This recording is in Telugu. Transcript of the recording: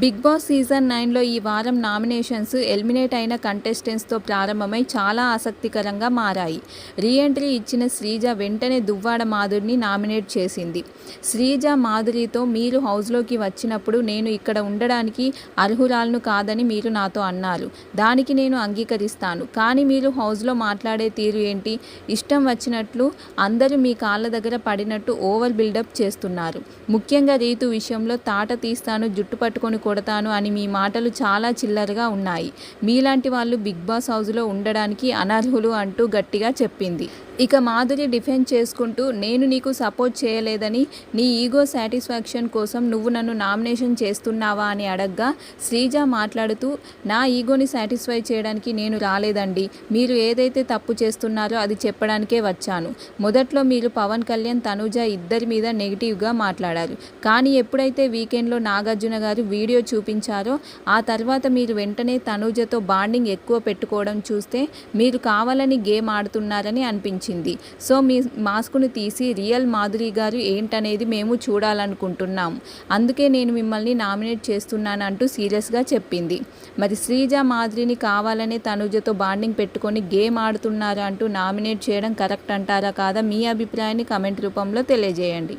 బిగ్ బాస్ సీజన్ నైన్లో ఈ వారం నామినేషన్స్ ఎలిమినేట్ అయిన కంటెస్టెంట్స్తో ప్రారంభమై చాలా ఆసక్తికరంగా మారాయి. రీఎంట్రీ ఇచ్చిన శ్రీజ వెంటనే దువ్వాడ మాధురిని నామినేట్ చేసింది. శ్రీజ మాధురితో మీరు హౌస్లోకి వచ్చినప్పుడు నేను ఇక్కడ ఉండడానికి అర్హురాలను కాదని మీరు నాతో అన్నారు. దానికి నేను అంగీకరిస్తాను. కానీ మీరు హౌస్లో మాట్లాడే తీరు ఏంటి? ఇష్టం వచ్చినట్లు అందరూ మీ కాళ్ళ దగ్గర పడినట్టు ఓవర్ బిల్డప్ చేస్తున్నారు. ముఖ్యంగా రీతు విషయంలో తాట తీస్తాను జుట్టు పట్టుకొని కొడతాను అని మీ మాటలు చాలా చిల్లరగా ఉన్నాయి. మీలాంటి వాళ్ళు బిగ్ బాస్ హౌస్లో ఉండడానికి అనర్హులు అంటూ గట్టిగా చెప్పింది. ఇక మాధురి డిఫెండ్ చేసుకుంటూ నేను నీకు సపోర్ట్ చేయలేదని నీ ఈగో సాటిస్ఫాక్షన్ కోసం నువ్వు నన్ను నామినేషన్ చేస్తున్నావా అని అడగ్గా శ్రీజ మాట్లాడుతూ నా ఈగోని సాటిస్ఫై చేయడానికి నేను రాలేదండి. మీరు ఏదైతే తప్పు చేస్తున్నారో అది చెప్పడానికే వచ్చాను. మొదట్లో మీరు పవన్ కళ్యాణ్ తనుజ ఇద్దరి మీద నెగిటివ్గా మాట్లాడారు. కానీ ఎప్పుడైతే వీకెండ్లో నాగార్జున గారు వీడియో చూపించారో ఆ తర్వాత మీరు వెంటనే తనుజతో బాండింగ్ ఎక్కువ పెట్టుకోవడం చూస్తే మీరు కావాలని గేమ్ ఆడుతున్నారని అనిపించింది. వచ్చింది. సో మీ మాస్కును తీసి రియల్ మాధురి గారు ఏంటనేది మేము చూడాలనుకుంటున్నాం. అందుకే నేను మిమ్మల్ని నామినేట్ చేస్తున్నానంటూ సీరియస్గా చెప్పింది. మరి శ్రీజ మాధురిని కావాలనే తనుజతో బాండింగ్ పెట్టుకొని గేమ్ ఆడుతున్నారా అంటూ నామినేట్ చేయడం కరెక్ట్ అంటారా కాదా మీ అభిప్రాయాన్ని కమెంట్ రూపంలో తెలియజేయండి.